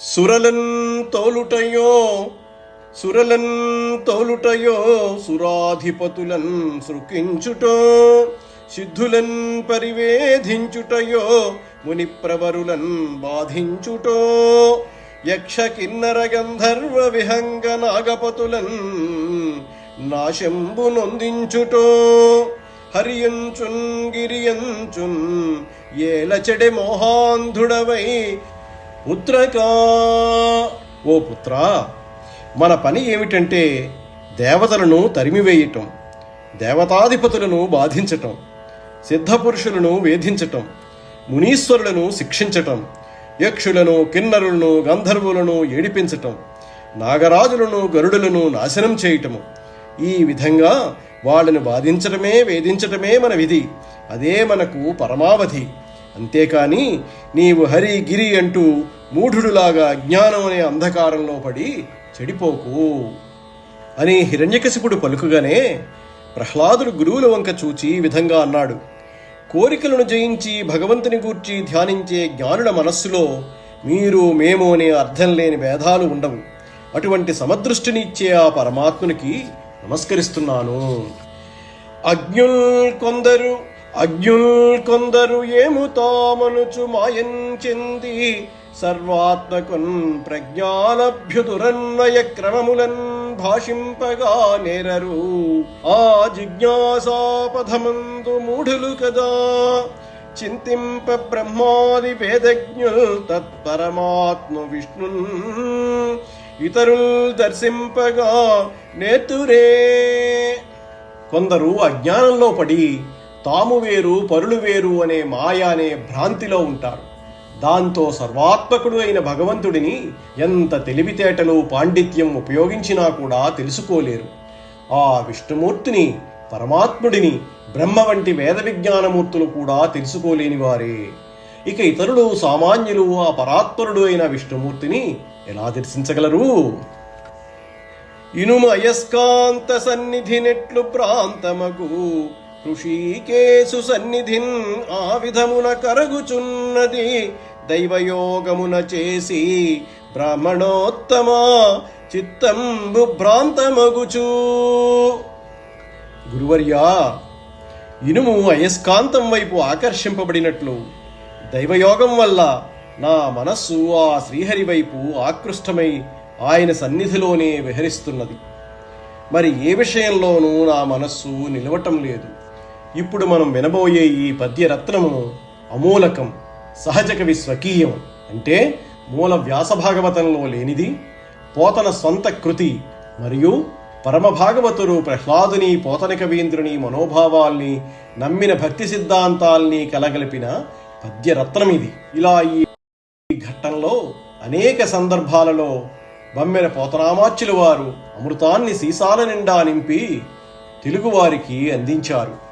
సురలన్ తోలుటయో సురలన్ తోలుటయో సురాధిపతులన్ సృకించుటో సిద్ధులన్ పరివేధించుటయో ముని ప్రవరులన్ బాధించుటో యక్ష కిన్నర గంధర్వ విహంగ నాగపతులన్ నాశంబు నొందించుటో హరియంచున్ గిరియంచున్ ఏల ఏలచెడె మోహాంధుడవై పుత్రకా ఓ పుత్రా మన పని ఏమిటంటే దేవతలను తరిమివేయటం దేవతాధిపతులను బాధించటం సిద్ధపురుషులను వేధించటం మునీశ్వరులను శిక్షించటం యక్షులను కిన్నరులను గంధర్వులను ఏడిపించటం నాగరాజులను గరుడులను నాశనం చేయటము. ఈ విధంగా వాళ్ళను బాధించటమే వేధించటమే మన విధి. అదే మనకు పరమావధి. అంతేకాని నీవు హరి గిరి అంటూ మూఢుడులాగా అజ్ఞానం అనే అంధకారంలో పడి చెడిపోకు. అని హిరణ్యకశిపుడు పలుకుగానే ప్రహ్లాదుడు గురువుల వంక చూచి ఈ విధంగా అన్నాడు. కోరికలను జయించి భగవంతుని గూర్చి ధ్యానించే జ్ఞానుల మనస్సులో మీరు మేము అనే అర్థం లేని భేదాలు ఉండవు. అటువంటి సమదృష్టిని ఇచ్చే ఆ పరమాత్మునికి నమస్కరిస్తున్నాను. అజ్ఞుల్ కొందరు అజ్ఞుల్ కొందరు ఏము తామనుచు మాయం చెంది సర్వాత్మకున్ ప్రజ్ఞానభ్యుదురన్వయ క్రమములన్ భాషింపగా నేరరు. ఆ జిజ్ఞాసాపథమందు మూఢులు కదా. చింతింప బ్రహ్మాది వేదజ్ఞుల్ తత్పరమాత్మ విష్ణున్ ఇతరుల్ దర్శింపగా నేతురే. కొందరు అజ్ఞానంలో పడి తాము వేరు పరులు వేరు అనే మాయ అనే భ్రాంతిలో ఉంటారు. దాంతో సర్వాత్మకుడు అయిన భగవంతుడిని ఎంత తెలివితేటలు పాండిత్యం ఉపయోగించినా కూడా తెలుసుకోలేరు. ఆ విష్ణుమూర్తిని పరమాత్ముడిని బ్రహ్మ వంటి వేద విజ్ఞానమూర్తులు కూడా తెలుసుకోలేని వారే. ఇక ఇతరులు సామాన్యులు ఆ పరాత్పరుడు అయిన విష్ణుమూర్తిని ఎలా దర్శించగలరు? ఇనుము అయస్కాంత సన్నిధి నెట్లు ప్రాంతమగు ఋషీకేశు సన్నిధిన్ ఆ విధమున కరగుచున్నది. దైవయోగమున చేసి బ్రాహ్మణోత్తమ చిత్తంబు భ్రాంతమగుచూ. గురువర్యా ఇనుము అయస్కాంతం వైపు ఆకర్షింపబడినట్లు దైవయోగం వల్ల నా మనస్సు ఆ శ్రీహరి వైపు ఆకృష్టమై ఆయన సన్నిధిలోనే విహరిస్తున్నది. మరి ఏ విషయంలోనూ నా మనస్సు నిలవటం లేదు. ఇప్పుడు మనం వినబోయే ఈ పద్యరత్నము అమూలకం సహజ కవి స్వకీయం అంటే మూల వ్యాసభాగవతంలో లేనిది పోతన సొంత కృతి మరియు పరమభాగవతుడు ప్రహ్లాదుని పోతన కవీంద్రుని మనోభావాల్ని నమ్మిన భక్తి సిద్ధాంతాల్ని కలగలిపిన పద్యరత్నం ఇది ఇలా ఈ ఘట్టంలో అనేక సందర్భాలలో బమ్మెర పోతనామాచ్యుల వారు అమృతాన్ని సీసాల నిండా నింపి తెలుగువారికి అందించారు.